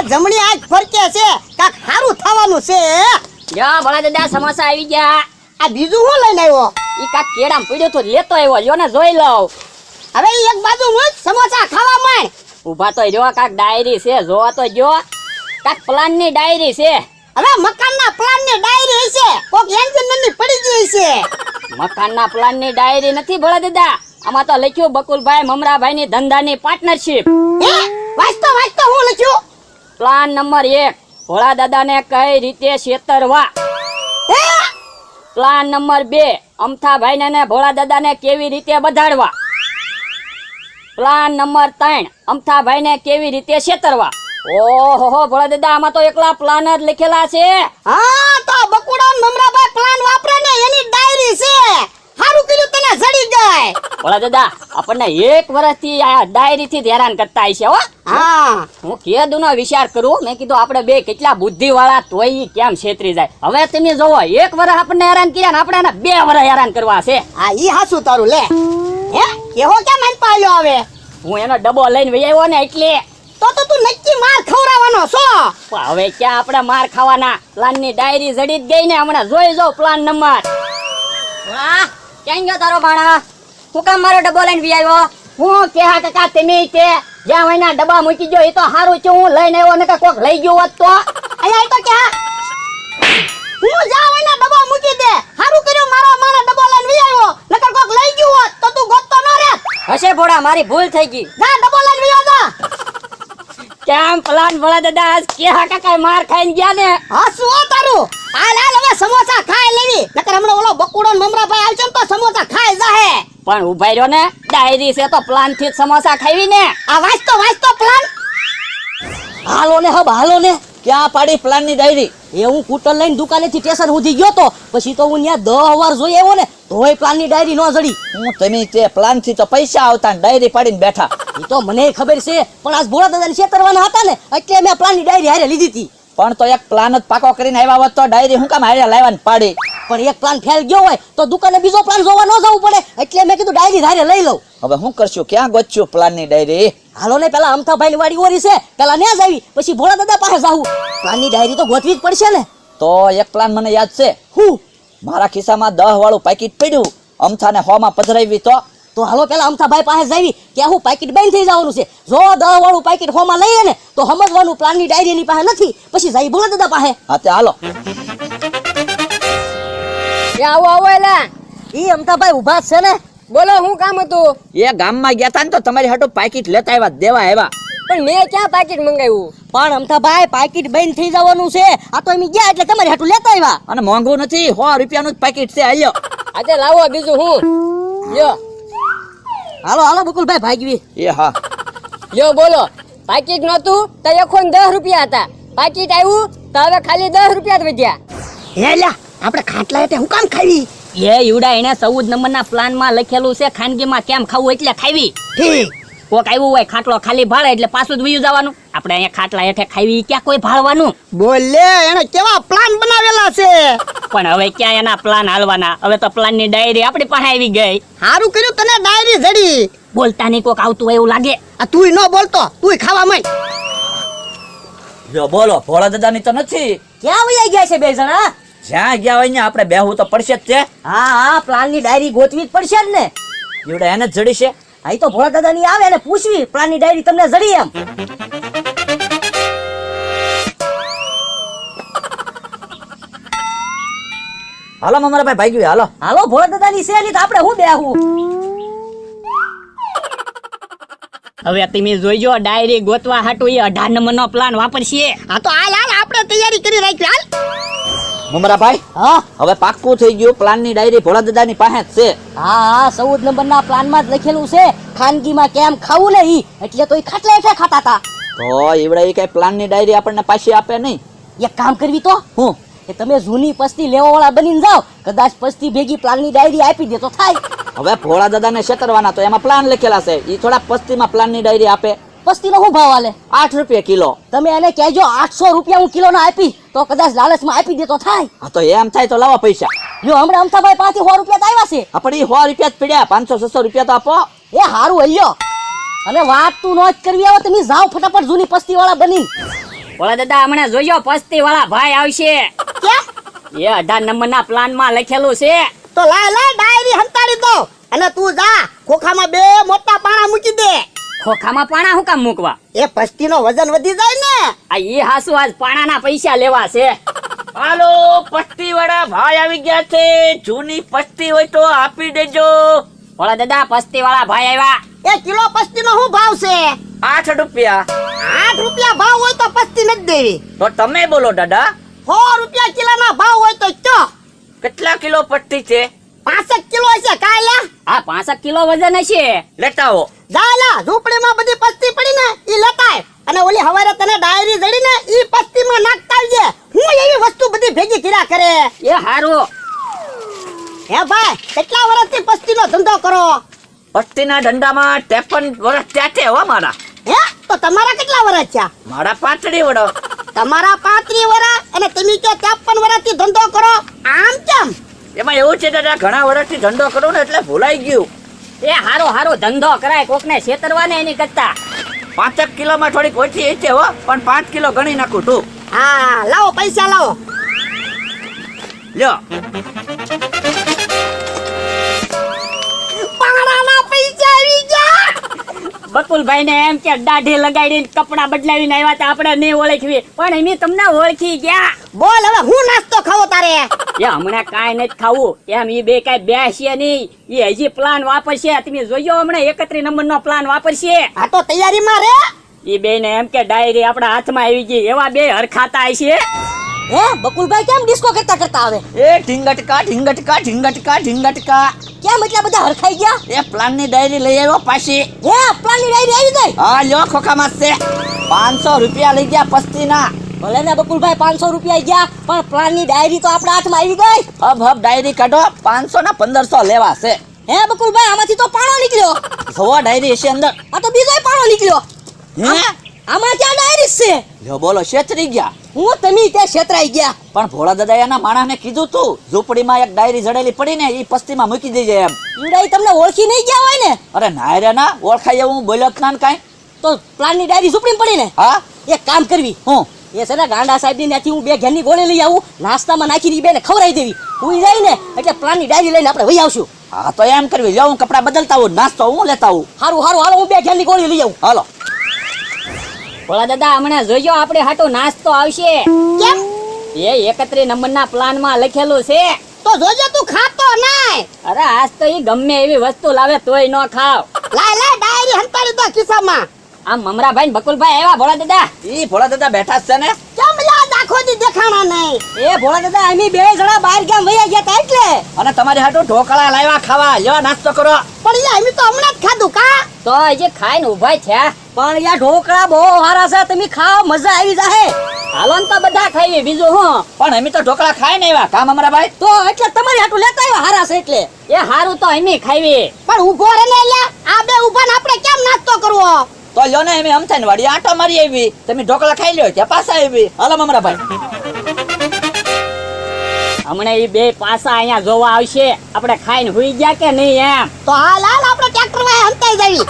આ જમણી આંખ ફરકે છે. કાક સારું થવાનું છે. જો ભલા દાદા સમોસા આવી ગયા. આ બીજું શું લઈને આવ્યો? ઈ કાક કેડામ પડ્યો તો લેતો આવ્યો. જો ને જોઈ લઉં. હવે એક બાજુ મૂક સમોસા ખાવા માંડ. ઊભા તો જો કાક ડાયરી છે જોવા તો જો કાક પ્લાનની ડાયરી છે. હવે મકાનના પ્લાનની ડાયરી છે કોક એન્જિનની પડી ગઈ છે. મકાનના પ્લાનની ડાયરી નથી ભલા દાદા. આમાં તો લખ્યું બકુલભાઈ મમરાભાઈ ની ધંધાની પાર્ટનરશિપ હે? વાંચતો વાંચતો હું લખ્યું? પ્લાન નંબર એક. ભોળા દાદાને કઈ રીતે છેતરવા? પ્લાન નંબર બે અમથાભાઈને ને ભોળા દાદાને કેવી રીતે બધાડવા? પ્લાન નંબર ત્રણ અમથાભાઈને કેવી રીતે છેતરવા? ઓહો ભોળા દાદા આમાં તો એકલા પ્લાન જ લખેલા છે. હા તો બકુડા મમરાભાઈ પ્લાન વાપરે ને એની ડાયરી છે. હારું કીધું તને જડી ગઈ. ભોળા દાદા આપણને એક વર્ષથી આ ડાયરી થી હેરાન કરતા છે હો. હા. હું કેદુનો વિચાર કરું મેં કીધું આપણે બે કેટલા બુદ્ધિ વાળા તોય કેમ છેતરી જાય? હવે તમે જોવો એક વર્ષ આપણને હેરાન કર્યા ને આપણે એને બે વર્ષ હેરાન કરવા છે. ઈ હાસુ તારું લે. હે? કેવો કેમ મન પાલ્યો હવે હું એનો ડબ્બો લઈને વહી આવ્યો ને એટલે. તો તો તું નક્કી માર ખવડાવવાનો છો? હવે ક્યાં આપણે માર ખાવાના? પ્લાનની ડાયરી જડી જ ગઈ ને હમણાં જોઈ જો પ્લાન નંબર. વાહ ક્યાં ગયો તારો ભાણા? હું કામ મારો ડબ્બો લઈને વી આવ્યો? હું કે હા કાકા તમે તે જ્યાં હોય ડબ્બા મૂકી ગયો એ તો સારું છે હું લઈને આવ્યો ને કોક લઈ ગયો હોત તો. અહીંયા તો કે હું? જાવ એના ડબ્બા મૂકી દે. સારું કર્યું મારો મારા ડબ્બો લઈને વી આવ્યો. નકર કોક લઈ ગયો હોત તો તું ગોતતો ન રે હશે ભોળા મારી ભૂલ થઈ ગઈ. જા ડબ્બો લઈને વી જા કેમ પ્લાન ભોળા દાદા આજ કે હા કાકા માર ખાઈને ગયા ને? હા હો તારું? હાલ હાલ હવે સમોસા ખાઈ લેવી. નકર હમણાં ઓલો બકુડો ને મમરાભાઈ આવશે તો સમોસા ખાઈ જાહે. પણ ઉભાઈ રહ્યો ને, ડાયરી છે તો પ્લાનથી સમોસા ખાવી ને. આ વાંચતો વાંચતો પ્લાન હાલો ને હબ, હાલો ને. ક્યાં પાડી પ્લાનની ડાયરી? એ હું કૂટર લઈને દુકાનેથી સ્ટેશન સુધી ગયો તો. પછી તો હું ત્યાં દહ વાર જોઈ આવ્યો ને, તોય પ્લાનની ડાયરી ન જડી. હું તમે તે પ્લાનથી તો પૈસા આવતા ડાયરી પાડીને બેઠા. એ તો મને ખબર છે, પણ આજ ભોળા દાદાને છેતરવાના હતા ને, એટલે મેં પ્લાનની ડાયરી હારે લીધી હતી. પણ તો એક પ્લાન જ પાકો કરીને આવ્યા હોત તો ડાયરી હું કામ હારે લાવવાની પાડી. પણ એક પ્લાન ફેલ ગયો હોય તો દુકાને બીજો પ્લાન જોવા ન જવું પડે. એટલે મેં કીધું ડાયરી ધારે લઈ લઉં. હવે હું કરશું? ક્યાં ગોતશું પ્લાનની ડાયરી હાલો ને પેલા અમથાભાઈ ની વાડી ઓરી છે. પેલા ન્યા જ આવી પછી ભોળા દાદા પાસે જાવું પ્લાનની ડાયરી તો ગોતવી જ પડશે ને. તો એક પ્લાન મને યાદ છે. હું? મારા ખિસ્સામાં દહ વાળું પેકેટ પડ્યું. અમથાને હોમાં પધરાવી તો. તો હાલો પેલા અમથાભાઈ પાસે જાવી કે હું પાકીટ બંધ થઈ જવાનું છે. જો દહ વાળું પાકીટ હોમાં લઈએ ને તો સમજવાનું પ્લાનની ડાયરી ની પાસે નથી. પછી જાય ભોળા દાદા પાસે. હા તે હાલો. એ આવો આવો એલા. ઈ અમતાભાઈ ઊભા છે ને. બોલો હું કામ હતું? એ ગામમાં ગયા તા ને તો તમારી હાટો પાકીટ લેતા આવ્યા દેવા આવ્યા. પણ મેં ક્યાં પાકીટ મંગાવ્યું? પણ અમતાભાઈ પાકીટ બંધ થઈ જવાનું છે. આ તો એમ ગયા એટલે તમારી હાટું લેતા આવ્યા. અને મોંઘું નથી સો રૂપિયાનું જ પાકીટ છે હાલ્યો આજે લાવો બીજું હું. લ્યો. હાલો હાલો બકુલભાઈ ભાગવી. એ હા. લ્યો બોલો. પાકીટ નહોતું તો એકો દસ રૂપિયા હતા. પાકીટ આવ્યું તો હવે ખાલી દસ રૂપિયા જ વધ્યા. હે લ્યા આપણે ખાટલા એટલે હું કામ ખાવી? એ યુડા એને ચૌદ નંબરના પ્લાનમાં લખેલું છે ખાનગીમાં કેમ ખાવું એટલે ખાવી. ઠીક. કોક આવ્યું હોય ખાટલો ખાલી ભાડે એટલે પાછું જ વયું જવાનું. આપણે અહીંયા ખાટલા હેઠે ખાવી ક્યાં કોઈ ભાળવાનું? બોલે એને કેવા પ્લાન બનાવેલા છે? પણ હવે ક્યાં એના પ્લાન હાલવાના? હવે તો પ્લાનની ડાયરી આપણી પાસે આવી ગઈ. સારું કર્યું તને ડાયરી જડી. બોલતા નહીં કોક આવતું હોય એવું લાગે. આ તું ન બોલતો તુંય ખાવા મય જો બોલો ભોળા દાદાની તો નથી. ક્યાં વયા ગયા છે બે જણા? જ્યાં ગયા હોય ને આપણે બેહવું તો પડશે જ છે. હા હા પ્લાનની ડાયરી ગોતવી જ પડશે જ ને. એવડા એને જ જડી છે આ તો ભોળા દાદાની આવે ને પૂછવી પ્લાનની ડાયરી તમને જડી એમ. હાલો મમરા ભાઈ ભાઈ ગયું હાલો. હાલો ભોળા દાદાની છે નહીં તો આપણે હું બેહું? હવે તમે જોઈજો ડાયરી ગોતવા હાટું એ અઢાર નંબરનો પ્લાન વાપરશે. આ તો હાલ હાલ આપણે તૈયારી કરી રાખી હાલ. મમરા ભાઈ હા? હવે પાક્કું થઈ ગયું પ્લાનની ડાયરી ભોળા દાદાની પાસે જ છે. હા હા ચૌદ નંબરના પ્લાનમાં જ લખેલું છે ખાનગીમાં કેમ ખાવું ને ઈ એટલે તો ઈ ખાટલા હેઠે ખાતા હતા. તો એવડા એ કઈ પ્લાનની ડાયરી આપણને પાછી આપે નહીં. એક કામ કરવી તો હું? કે તમે જૂની પસ્તી લેવા વાળા બની જાઓ કદાચ પસ્તી ભેગી પ્લાનની ડાયરી આપી દે તો થાય. હવે ભોળા દાદાને છેતરવાના તો એમાં પ્લાન લખેલા છે. એ થોડા પસ્તીમાં પ્લાનની ડાયરી આપે. પસ્તીનો શું ભાવ આલે આઠ રૂપિયા કિલો. તમે એને કહેજો આઠસો રૂપિયા હું કિલોના આપી તો કદાચ લાલચમાં આપી દે તો થાય. હા તો એમ થાય તો લાવો પૈસા. જો હમણાં અમથાભાઈ પાસેથી સો રૂપિયા આવ્યા છે. આપણે સો રૂપિયા જ પડ્યા. પાંચસો છસો રૂપિયા તો આપો. એ સારું હૈયો. અને વાત તું નો જ કરવી આવે તમે જાઓ ફટાફટ જૂની પસ્તી વાળા બની. ઓલા દાદા હમણાં જોયો પસ્તી વાળા ભાઈ આવશે. એ અઢાર નંબરના પ્લાનમાં લખેલું છે. તો લાય લાય ડાયરી હંતાડી દો. અને તું જા ખોખામાં બે મોટા પાણા મૂકી દે. ખોખામાં પાણા હું કામ મૂકવા? એ પસ્તીનો વજન વધી જાય ને. આ એ હાસુ આજ પાણાના પૈસા લેવા છે. હાલો પસ્તી વાળા ભાઈ આવી ગયા છે. જૂની પસ્તી હોય તો આપી દેજો. ઓલા દાદા પસ્તી વાળા ભાઈ આવ્યા. એ કિલો પસ્તીનો શું ભાવ છે? આઠ રૂપિયા. આઠ રૂપિયા ભાવ હોય તો પસ્તી નથી દેવી. તો તમે બોલો દાદા. સો રૂપિયા કિલો ના ભાવ હોય તો ચો. કેટલા કિલો પસ્તી છે? પાંસઠ કિલો હશે કાલે. આ પાંસઠ કિલો વજન હશે. લેતા આવો. જાયલા ઝૂંપડીમાં બધી પસ્તી પડી ને ઈ લતાય. અને ઓલી હવારે તને ડાયરી જડી ને ઈ પસ્તીમાં નાખતા આવજે. હું એવી વસ્તુ બધી ભેગી કર્યા કરે? એ હારું. હે ભાઈ કેટલા વર્ષથી પસ્તીનો ધંધો કરો? પસ્તીના ધંધામાં ત્રેપન વર્ષ છે હો મારા. હે? તો તમારા કેટલા વર્ષ છે મારા પાંચડી વડો તમારા પાંત્રી વર્ષ અને તમે જો ત્રેપન વર્ષથી ધંધો કરો? આમ કેમ? એમાં એવું છે દાદા ઘણા વર્ષથી ધંધો કરું ને એટલે ભૂલાઈ ગયું. એ હારો હારો ધંધો કરાય કોકને છેતરવાને એની કરતા. પાંચેક કિલોમાં થોડીક ઓછી છે હો પણ પાંચ કિલો ગણી નાખું તું. હા લાવો પૈસા લાવો. લ્યો. બકુલભાઈ ને એમ કે દાઢી લગાડીને કપડા બદલાવીને આવ્યા તા આપણે નહીં ઓળખવી પણ એમ તમને ઓળખી ગયા. બોલ હવે હું નાસ્તો ખાવો તારે? એ હમણાં કાંઈ નથી ખાવું. એમ એ બે કાંઈ બેસીએ નહીં. એ હજી પ્લાન વાપરશે. તમે જોયો હમણાં એકત્રીસ નંબરનો પ્લાન વાપરશે? આ તો તૈયારીમાં રે. એ બે ને એમ કે ડાયરી આપણા હાથમાં આવી ગઈ. એવા બે હરખાતા છે હે બકુલભાઈ કેમ ડિસ્કો કરતા કરતા આવે? એ ઢીંગટકા ઢીંગટકા ઢીંગટકા ઢીંગટકા. કેમ એટલા બધા હરખાઈ ગયા? એ પ્લાનની ડાયરી લઈ આવ્યો પાછી. હે પ્લાનની ડાયરી આવી ગઈ? હા લ્યો ખોખામાં છે. પાંચસો રૂપિયા લઈ ગયા પસ્તીના. ભલે ને બકુલભાઈ પાંચસો રૂપિયા ગયા પણ પ્લાનની ડાયરી તો આપણા હાથમાં આવી ગઈ. હબ હબ ડાયરી કાઢો. પાંચસો ના પંદરસો લેવા છે હે બકુલભાઈ આમાંથી તો પાણો નીકળ્યો. જોવો ડાયરી છે અંદર. આ તો બીજો પાણો નીકળ્યો. હે? આમાં ક્યાં ડાયરી છે? જો બોલો છેતરી ગયા. હું તમે ત્યાં છેતરાઈ ગયા. પણ ભોળા દાદા એના માણસને કીધું તું ઝૂંપડીમાં એક ડાયરી જડેલી પડી ને એ પસ્તીમાં મૂકી દેજે એમ. ઈડાઈ તમને ઓળખી નહીં ગયા હોય ને? અરે ના રે ના ઓળખાય એવું બોલ્યો જ ના કાંઈ. તો પ્લાનની ડાયરી ઝૂંપડી પડી ને? હા? એક કામ કરવી. હું? એ છે ને ગાંડા સાહેબની ત્યાંથી હું બે ઘેરની ગોળી લઈ આવું નાસ્તામાં નાખીને ઈ બેને ખવડાવી દેવી. હું જાય ને એટલે પ્લાનની ડાયરી લઈને આપણે વહી આવશું. હા તો એમ કરવી. લ્યો હું કપડા બદલતા આવું નાસ્તો હું લેતા આવું. સારું સારું હાલો હું બે ઘેરની ગોળી લઈ આવું. હાલો. ભોળા દાદા હમણાં જોયો આપણે હાટો નાસ્તો આવશે? કેમ? એ એકત્રીસ નંબરના પ્લાનમાં લખેલું છે. તો જોજો તું ખાતો નાય. અરે આજ તો ઈ ગમે એવી વસ્તુ લાવે તોય ન ખાવ. લાય લાય ડાયરી હંતાડી દો ખિસ્સામાં. આમ મમરાભાઈ ને બકુલભાઈ આવ્યા ભોળા દાદા? ઈ ભોળા દાદા બેઠા છે ને? કેમ લા દાખો દી દેખાણા નહીં? એ ભોળા દાદા અમે બે જણા બહાર ગામ વયા ગયા તા એટલે. અને તમારી હાટુ ઢોકળા લાવ્યા ખાવા. લ્યો નાસ્તો કરો. પણ યા અમે તો હમણાં જ ખાધું કા? તો હજી ખાઈને ઊભા છે પણ યા ઢોકળા બહુ સારા છે. તમે ખાઓ મજા આવી જાહે. હાલો ને તો બધા ખાઈએ બીજું હું? પણ અમે તો ઢોકળા ખાઈ ને આવ્યા કામ અમારા ભાઈ તો એટલે તમારી હાટું લેતા આવ્યા હારા છે એટલે. એ હારું તો અમે ખાઈએ. પણ ઊભો રે ને લ્યા. આ બે ઊભા ને આપણે કેમ નાસ્તો કરવો? તો લ્યો ને એમ અમથાઈને વાડી આંટો મારી આવી. તમે ઢોકળા ખાઈ લ્યો ત્યાં પાછા આવી. હાલો મમરા ભાઈ. હમણાં એ બે પાસા અહીંયા જોવા આવશે. આપણે ખાઈને હુઈ ગયા કે નહીં એમ? તો હાલ હાલ આપણે ટ્રેક્ટરમાં હંતાઈ જાવી